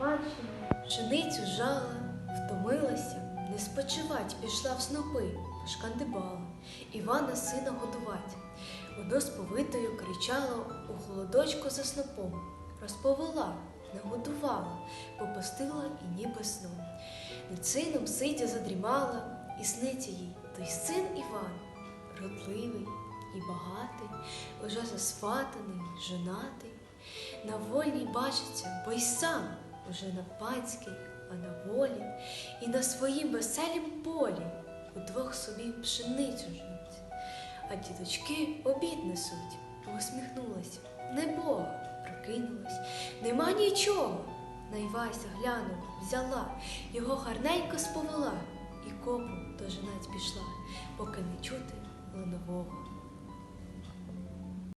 бачимо. Пшеницю жала, втомилася, не спочивать, пішла в снопи, шкандибала, Івана сина годувать. Воно сповитою кричало у холодочку за снопом, розповела, нагодувала, попустила і ніби сном. Над сином сидя задрімала, і сниться їй той син Іван, родливий і багатий, уже засватаний, женатий. На вольній бачиться, бо й сам уже на панській, а на волі, і на своїм веселім полі удвох собі пшеницю жнуть. А діточки обід несуть, усміхнулась, не Бога, прокинулась, нема нічого. Найвася глянула, взяла, його гарненько сповела, і копу до дожинать пішла, поки не чути ланового